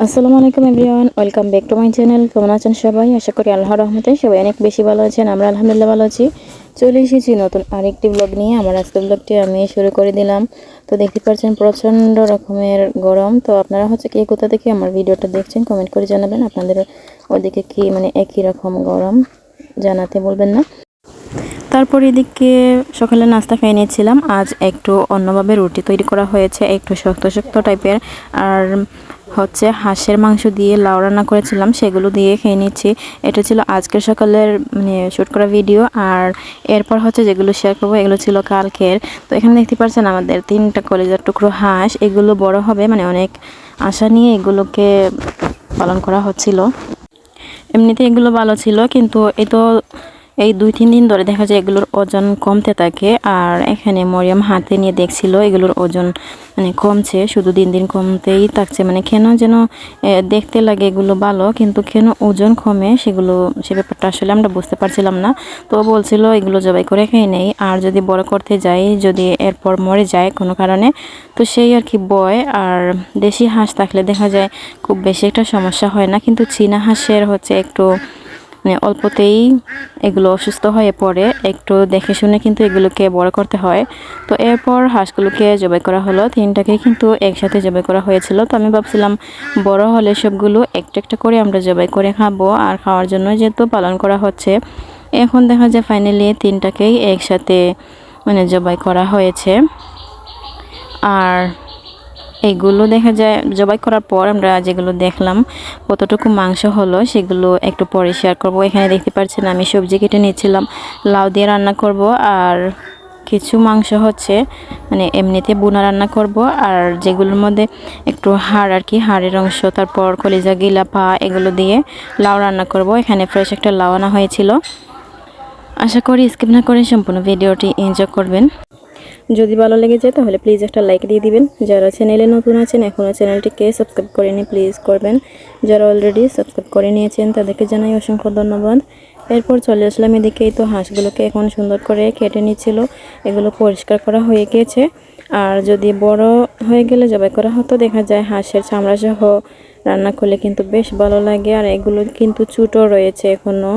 আসসালামু আলাইকুম everyone, welcome back to my channel. কেমন আছেন সবাই? আশা করি আল্লাহ রহমতে সবাই অনেক বেশি ভালো আছেন, আমরা আলহামদুলিল্লাহ ভালো আছি। চলে এসেছি নতুন আরেকটি ব্লগ নিয়ে। আমার আজকের ব্লগটি আমি শুরু করে দিলাম। তো দেখতে পাচ্ছেন, প্রচণ্ড রকমের গরম। তো আপনারা হচ্ছে কে কোথা থেকে আমার ভিডিওটা দেখছেন কমেন্ট করে জানাবেন। আপনাদের ওদিকে কি মানে একই রকম গরম, জানাতে বলবেন না। তারপর এদিকে সকালে নাস্তা খেয়ে নিয়েছিলাম। আজ একটু অন্যভাবে রুটি তৈরি করা হয়েছে, একটু শক্ত শক্ত টাইপের আর হচ্ছে হাঁসের মাংস দিয়ে লাউ রান্না করেছিলাম, সেগুলো দিয়ে খেয়ে নিচ্ছি। এটা ছিল আজকের সকালের মানে শ্যুট করা ভিডিও আর এরপর হচ্ছে যেগুলো শেয়ার করব, এগুলো ছিল কালকের। তো এখানে দেখতে পাচ্ছেন আমাদের তিনটা কলেজের টুকরো হাঁস, এগুলো বড় হবে মানে অনেক আশা নিয়ে এগুলোকে পালন করা হচ্ছিল। এমনিতে এগুলো ভালো ছিল, কিন্তু এ তো এই দুই, তিন দিন ধরে দেখা যায় এগুলোর ওজন কমতে থাকে আর এখানে মরিয়াম হাতে নিয়ে দেখছিল এগুলোর ওজন মানে কমছে, শুধু দিন দিন কমতেই থাকছে। মানে কেন যেন দেখতে লাগে এগুলো ভালো, কিন্তু কেন ওজন কমে সেগুলো, সে ব্যাপারটা আসলে আমরা বুঝতে পারছিলাম না। তো বলছিল, এগুলো জবাই করে খেয়ে নেই। আর যদি বড় করতে যাই, যদি এরপর মরে যায় কোনো কারণে? তো সেই আর কি বয়, আর দেশি হাঁস থাকলে দেখা যায় খুব বেশি একটা সমস্যা হয় না। কিন্তু চীনা হাঁসের হচ্ছে একটু মানে অল্পতেই এগুলো অসুস্থ হয়ে পড়ে। একটু দেখে শুনে কিন্তু এগুলোকে বড় করতে হয়। তো এরপর হাঁসগুলোকে জবাই করা হলো। তিনটাকে কিন্তু একসাথে জবাই করা হয়েছিল। তো আমি ভাবছিলাম, বড় হলে সবগুলো একটা একটা করে আমরা জবাই করে খাব আর খাওয়ার জন্য যেহেতু পালন করা হচ্ছে। এখন দেখা যায় ফাইনালি তিনটাকেই একসাথে মানে জবাই করা হয়েছে। আর এগুলো দেখা যায়, জবাই করার পর আমরা যেগুলো দেখলাম, কতটুকু মাংস হলো সেগুলো একটু পরে শেয়ার করব। এখানে দেখতে পাচ্ছেন আমি সবজি কেটে নিয়েছিলাম, লাউ দিয়ে রান্না করব আর কিছু মাংস হচ্ছে মানে এমনিতে বোনা রান্না করব আর যেগুলোর মধ্যে একটু হাড় আর কি, হাড়ের অংশ, তারপর কলিজা গিলা পা এগুলো দিয়ে লাউ রান্না করব। এখানে ফ্রেশ একটা লাউ আনা হয়েছিল। আশা করি স্কিপ না করে সম্পূর্ণ ভিডিওটি এনজয় করবেন। যদি ভালো লেগে যায় তাহলে প্লিজ একটা লাইক দিয়ে দিবেন। যারা চ্যানেলে নতুন আছেন এখনও চ্যানেলটিকে সাবস্ক্রাইব করেনি প্লিজ করবেন। যারা অলরেডি সাবস্ক্রাইব করে নিয়েছেন, তাদেরকে জানাই অসংখ্য ধন্যবাদ। এরপর চলে আসলাম এদিকে তো হাঁসগুলোকে এখন সুন্দর করে কেটে নিচ্ছিল। এগুলো পরিষ্কার করা হয়ে গিয়েছে আর যদি বড় হয়ে গেলে জবাই করা হতো, দেখা যায় হাঁসের চামড়া সহ রান্না করলে কিন্তু বেশ ভালো লাগে। আর এগুলো কিন্তু চুটো রয়েছে এখনও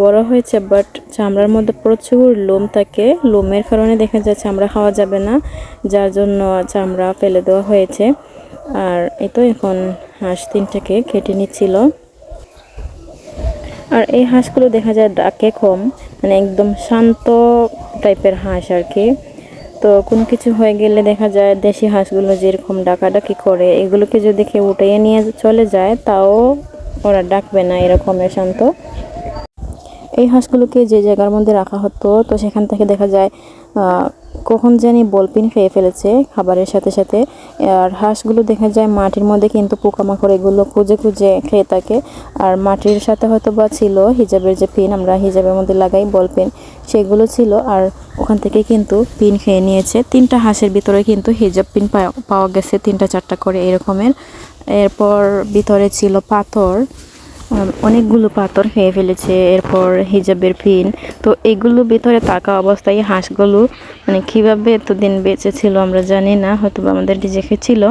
বড় হয়েছে বাট চামড়ার মধ্যে প্রচুর লোম থাকে। লোমের কারণে দেখা যায় চামড়া খাওয়া যাবে না, যার জন্য চামড়া ফেলে দেওয়া হয়েছে। আর এই তো এখন হাঁস তিনটাকে কেটে নিচ্ছিল। আর এই হাঁসগুলো দেখা যায় ডাকে কম মানে একদম শান্ত টাইপের হাঁস আর কি। তো কোনো কিছু হয়ে গেলে দেখা যায় দেশি হাঁসগুলো যেরকম ডাকাডাকি করে, এগুলোকে যদি কেউ উঠিয়ে নিয়ে চলে যায়, তাও ওরা ডাকবে না এরকমের শান্ত। এই হাঁসগুলোকে যে জায়গার মধ্যে রাখা হতো, তো সেখান থেকে দেখা যায় কখন জানি বলপিন খেয়ে ফেলেছে খাবারের সাথে সাথে। আর হাঁসগুলো দেখা যায় মাটির মধ্যে কিন্তু পোকামাকড় এগুলো খুঁজে খুঁজে খেয়ে থাকে। আর মাটির সাথে হয়তো বা ছিল হিজাবের যে পিন, আমরা হিজাবের মধ্যে লাগাই বল পিন সেগুলো ছিল। আর ওখান থেকে কিন্তু পিন খেয়ে নিয়েছে। তিনটা হাঁসের ভিতরে কিন্তু হিজাব পিন পাওয়া গেছে, তিনটা চারটা করে এরকমের। এরপর ভিতরে ছিল পাথর। অনেকগুলো পাথর খেয়ে ফেলেছে, এরপর হিজাবের পিন। তো এগুলো ভিতরে থাকা অবস্থায় হাঁসগুলো মানে কীভাবে এতদিন বেঁচে ছিল আমরা জানি না হয়তো আমাদের ডিজেকে ছিল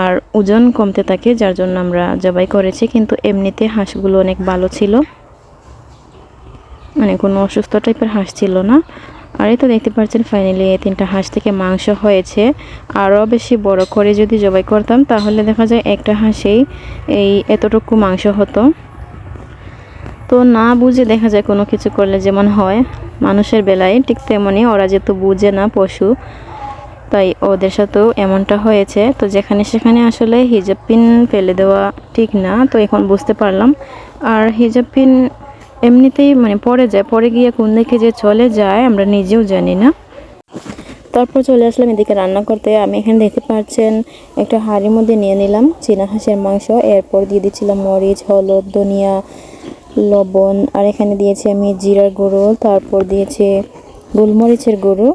আর ওজন কমতে থাকে, যার জন্য আমরা জবাই করেছি, কিন্তু এমনিতে হাঁসগুলো অনেক ভালো ছিল। মানে কোনো অসুস্থ টাইপের হাঁস ছিল না। আর এই তো দেখতে পাচ্ছেন ফাইনালি এই তিনটা হাঁস থেকে মাংস হয়েছে। আরও বেশি বড় করে যদি জবাই করতাম, তাহলে দেখা যায় একটা হাঁসেই এই এতটুকু মাংস হতো। তো না বুঝে দেখা যায় কোনো কিছু করলে যেমন হয়, মানুষের বেলায় ঠিক তেমনই ওরা যেহেতু বুঝে না পশু, তাই ওদের সাথেও এমনটা হয়েছে। তো যেখানে সেখানে আসলে হিজাব পিন ফেলে দেওয়া ঠিক না, তো এখন বুঝতে পারলাম। আর হিজাব পিন এমনিতেই মানে পরে যায়, পরে গিয়ে কোন দিকে যে চলে যায়, আমরা নিজেও জানি না। তারপর চলে আসলাম এদিকে রান্না করতে। আমি এখানে দেখতে পাচ্ছেন, একটা হাঁড়ির মধ্যে নিয়ে নিলাম চীনা হাঁসের মাংস। এরপর দিয়ে দিচ্ছিলাম মরিচ, হলুদ, ধনিয়া, লবণ। আর এখানে দিয়েছি আমি জিরার গুঁড়ো, তারপর দিয়েছি গোলমরিচের গুঁড়ো,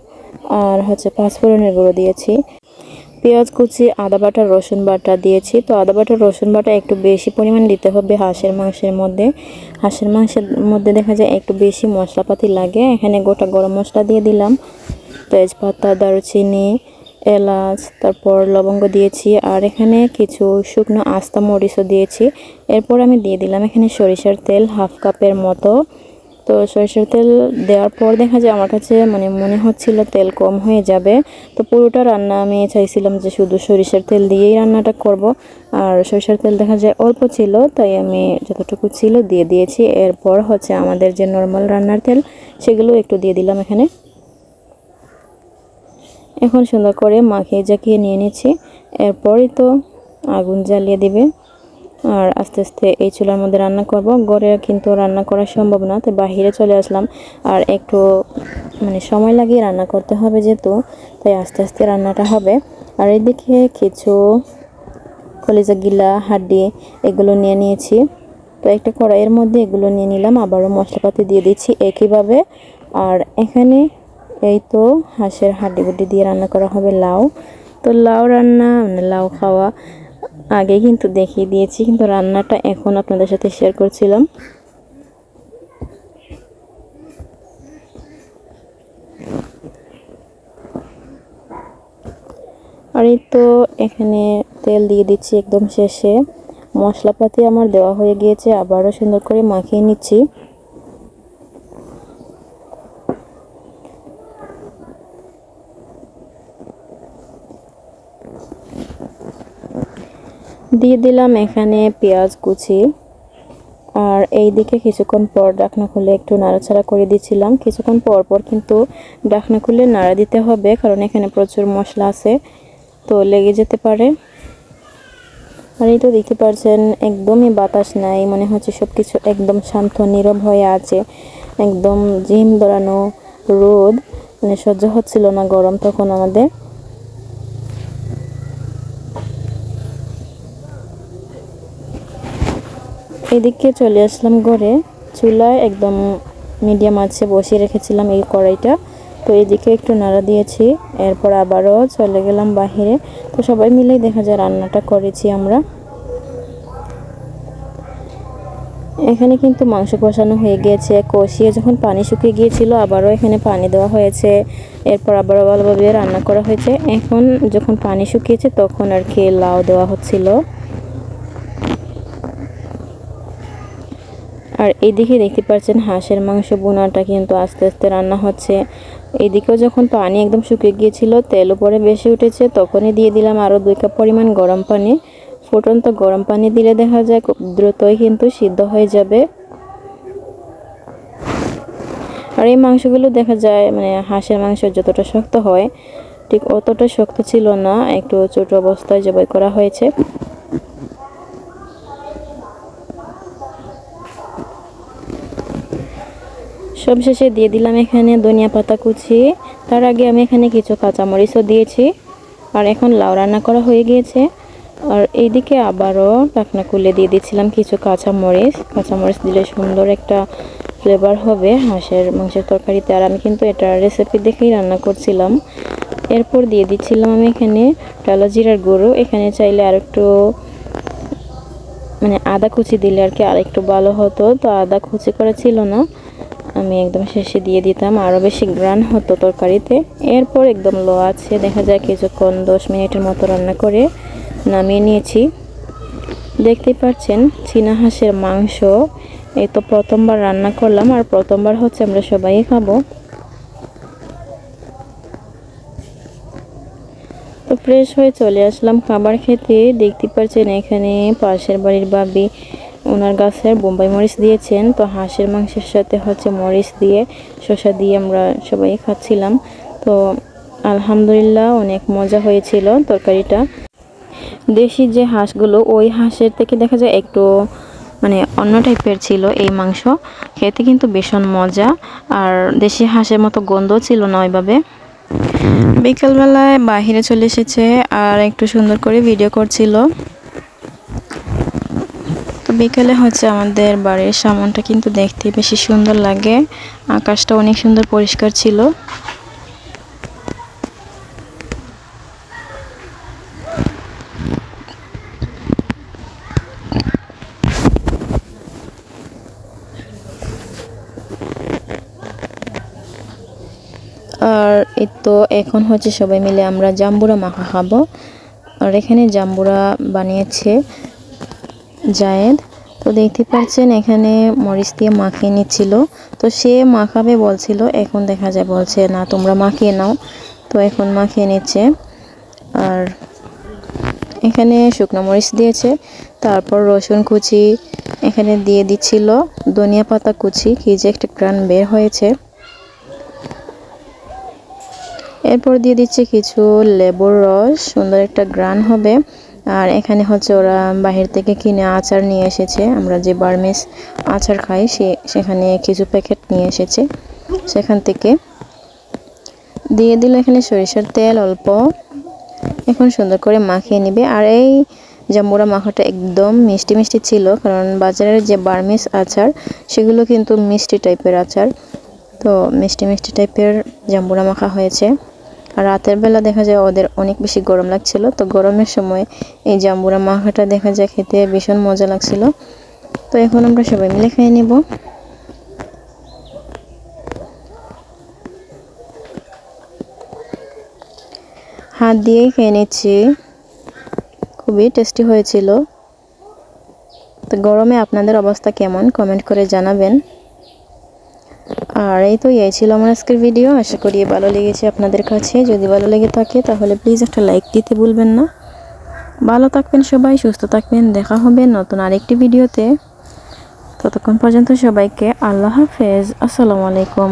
আর হচ্ছে পাঁচফোড়নের গুঁড়ো দিয়েছি। পেঁয়াজ কুচি, আদা বাটা, রসুন বাটা দিয়েছি। তো আদা বাটা, রসুন বাটা একটু বেশি পরিমাণ দিতে হবে হাঁসের মাংসের মধ্যে। হাঁসের মাংসের মধ্যে দেখা যায় একটু বেশি মশলাপাতি লাগে। এখানে গোটা গরম মশলা দিয়ে দিলাম। তেজপাতা, দারুচিনি, এলাচ, তারপর লবঙ্গ দিয়েছি। আর এখানে কিছু শুকনো আস্তা মরিচও দিয়েছি। এরপর আমি দিয়ে দিলাম এখানে সরিষার তেল, হাফ কাপের মতো। তো সরিষার তেল দেওয়ার পর দেখা যায় আমার কাছে মানে মনে হচ্ছিল তেল কম হয়ে যাবে। তো পুরোটা রান্না আমি চাইছিলাম যে শুধু সরিষার তেল দিয়েই রান্নাটা করব। আর সরিষার তেল দেখা যায় অল্প ছিল, তাই আমি যতটুকু ছিল দিয়ে দিয়েছি। এরপর হচ্ছে আমাদের যে নর্মাল রান্নার তেল, সেগুলো একটু দিয়ে দিলাম এখানে। এখন সুন্দর করে মাখিয়ে জাকিয়ে নিয়ে নিচ্ছি। এরপরই তো আগুন জ্বালিয়ে দিবে। আর আস্তে আস্তে এই চুলার মধ্যে রান্না করব। ঘরে কিন্তু রান্না করা সম্ভব না তাই বাহিরে চলে আসলাম। আর একটু মানে সময় লাগিয়ে রান্না করতে হবে যেহেতু, তাই আস্তে আস্তে রান্নাটা হবে। আর এদিকে কিছু কলিজা গিলা, হাড্ডি, এগুলো নিয়ে নিয়েছি। তো একটা কড়াইয়ের মধ্যে এগুলো নিয়ে নিলাম, আবারও মশলাপাতি দিয়ে দিচ্ছি একইভাবে। আর এখানে এই তো হাঁসের হাড্ডি গুড্ডি দিয়ে রান্না করা হবে লাউ। তো লাউ রান্না মানে লাউ খাওয়া আগে কিন্তু দেখিয়ে দিয়েছি, কিন্তু রান্নাটা এখন আপনাদের সাথে শেয়ার করছিলাম। আর এই তো এখানে তেল দিয়ে দিচ্ছি একদম শেষে। মশলাপাতি আমার দেওয়া হয়ে গিয়েছে, আবারও সুন্দর করে মাখিয়ে নিচ্ছি। দিয়ে দিলাম এখানে পেঁয়াজ কুচি। আর এই দিকে কিছুক্ষণ পর ডাকনা খুলে একটু নাড়াচাড়া করে দিচ্ছিলাম কিছুক্ষণ পর পর কিন্তু ডাকনা খুলে নাড়া দিতে হবে, কারণ এখানে প্রচুর মশলা আছে, তো লেগে যেতে পারে। আর এই তো দেখতে পাচ্ছেন একদমই বাতাস নাই, মনে হচ্ছে সব কিছু একদম শান্ত, নীরব হয়ে আছে। একদম জিম দৌড়ানো রোদ মানে সহ্য হচ্ছিল না গরম তখন আমাদের। এদিকে চলে আসলাম ঘরে। চুলায় একদম মিডিয়াম আছে, বসিয়ে রেখেছিলাম এই কড়াইটা। তো এদিকে একটু নাড়া দিয়েছি, এরপর আবারও চলে গেলাম বাহিরে। তো সবাই মিলেই দেখা যায় রান্নাটা করেছি আমরা। এখানে কিন্তু মাংস কষানো হয়ে গিয়েছে, কষিয়ে যখন পানি শুকিয়ে গিয়েছিল, আবারও এখানে পানি দেওয়া হয়েছে। এরপর আবারও ভালোভাবে রান্না করা হয়েছে। এখন যখন পানি শুকিয়েছে, তখন আর কি লাউ দেওয়া হচ্ছিল। আর এইদিকে দেখতে পাচ্ছেন হাঁসের মাংস বোনাটা কিন্তু আস্তে আস্তে রান্না হচ্ছে। এদিকেও যখন পানি একদম শুকিয়ে গিয়েছিল, তেল উপরে বেশি উঠেছে, তখনই দিয়ে দিলাম আরও দুই কাপ পরিমাণ গরম পানি। ফুটন্ত গরম পানি দিলে দেখা যায় খুব দ্রুতই কিন্তু সিদ্ধ হয়ে যাবে। আর এই মাংসগুলো দেখা যায় মানে হাঁসের মাংস যতটা শক্ত হয়, ঠিক অতটা শক্ত ছিল না, একটু ছোট অবস্থায় জবাই করা হয়েছে। সবশেষে দিয়ে দিলাম এখানে ধনিয়া পাতা কুচি। তার আগে আমি এখানে কিছু কাঁচামরিচও দিয়েছি। আর এখন লাউ রান্না করা হয়ে গিয়েছে। আর এইদিকে আবারও টাকনা কুলে দিয়ে দিচ্ছিলাম কিছু কাঁচামরিচ। কাঁচামরিচ দিলে সুন্দর একটা ফ্লেভার হবে হাঁসের মাংসের তরকারিতে। আর আমি কিন্তু এটা রেসিপি দেখেই রান্না করছিলাম। এরপর দিয়ে দিচ্ছিলাম আমি এখানে টালা জিরার গুঁড়ো। এখানে চাইলে আর একটু মানে আদা কুচি দিলে আর কি আর একটু ভালো হতো। তো আদা কুচি করা ছিল না। আমি একদম শেষে দিয়ে দিতাম। আরও বেশি গ্রান হতো তরকারিতে। এরপর একদম লো আছে। দেখা যায় কিছুক্ষণ দশ মিনিটের মতো রান্না করে নামিয়ে নিয়েছি। দেখতে পাচ্ছেন, চীনা হাঁসের মাংস। এই তো প্রথমবার রান্না করলাম। আর প্রথমবার হচ্ছে আমরা সবাই খাব। তো ফ্রেশ হয়ে চলে আসলাম খাবার খেতে। দেখতে পাচ্ছেন এখানে পাশের বাড়ির বাবি ওনার গাছের বোম্বাই মরিচ দিয়েছেন। তো হাঁসের মাংসের সাথে হচ্ছে মরিচ দিয়ে শসা দিয়ে আমরা সবাই খাচ্ছিলাম। তো আলহামদুলিল্লাহ অনেক মজা হয়েছিল তরকারিটা। দেশি যে হাঁসগুলো, ওই হাঁসের থেকে দেখা যায় একটু মানে অন্য টাইপের ছিল এই মাংস। খেতে কিন্তু ভীষণ মজা। আর দেশি হাঁসের মতো গন্ধ ছিল না ওইভাবে। বিকালবেলায় বাহিরে চলে এসেছে আর একটু সুন্দর করে ভিডিও করছিল। বিকেলে হচ্ছে আমাদের বাড়ির সামনটা কিন্তু দেখতে বেশি সুন্দর লাগে। আকাশটা অনেক সুন্দর পরিষ্কার ছিল। আর এই তো এখন হচ্ছে সবাই মিলে আমরা জাম্বুরা মাখা খাব। আর এখানে জাম্বুরা বানিয়েছে জায়েদ। তো দেখতে পাচ্ছেন, এখানে মরিচ দিয়ে মাখিয়ে নিচ্ছিল। তো সে মাখাবে বলছিল, এখন দেখা যায়, বলছে, না, তোমরা মাখিয়ে নাও। তো এখন মাখিয়ে নিচ্ছে। আর এখানে শুকনো মরিচ দিয়েছে, তারপর রসুন কুচি এখানে দিয়ে দিচ্ছিল, ধনিয়া পাতা কুচি, কি যে একটা গ্রান বের হয়েছে। এরপর দিয়ে দিচ্ছে কিছু লেবুর রস, সুন্দর একটা গ্রান হবে। আর এখানে হচ্ছে ওরা বাহির থেকে কিনে আচার নিয়ে এসেছে। আমরা যে বার্মিস আচার খাই, সে সেখানে কিছু প্যাকেট নিয়ে এসেছে। সেখান থেকে দিয়ে দিল এখানে সরিষার তেল অল্প। এখন সুন্দর করে মাখিয়ে নিবে। আর এই জাম্বুরা মাখাটা একদম মিষ্টি মিষ্টি ছিল, কারণ বাজারের যে বার্মিস আচার, সেগুলো কিন্তু মিষ্টি টাইপের আচার। তো মিষ্টি মিষ্টি টাইপের জাম্বুরা মাখা হয়েছে। রাতের বেলা দেখা যায় ওদের অনেক বেশি গরম লাগছিল। তো গরমের সময় এই জাম্বুরা মাখাটা দেখা যায় খেতে ভীষণ মজা লাগছিল। তো এখন আমরা সবাই মিলে খেয়ে নেব। হাত দিয়েই খেয়ে নিচ্ছি। খুবই টেস্টি হয়েছিল। তো গরমে আপনাদের অবস্থা কেমন? কমেন্ট করে জানাবেন। আর এই তো, এই ছিল আমার আজকের ভিডিও আশা করি ভালো লেগেছে আপনাদের কাছে। যদি ভালো লেগে থাকে, তাহলে প্লিজ একটা লাইক দিতে ভুলবেন না। ভালো থাকবেন সবাই, সুস্থ থাকবেন। দেখা হবে নতুন আরেকটি ভিডিওতে ততক্ষণ পর্যন্ত সবাইকে আল্লাহ হাফেজ। আসসালামু আলাইকুম।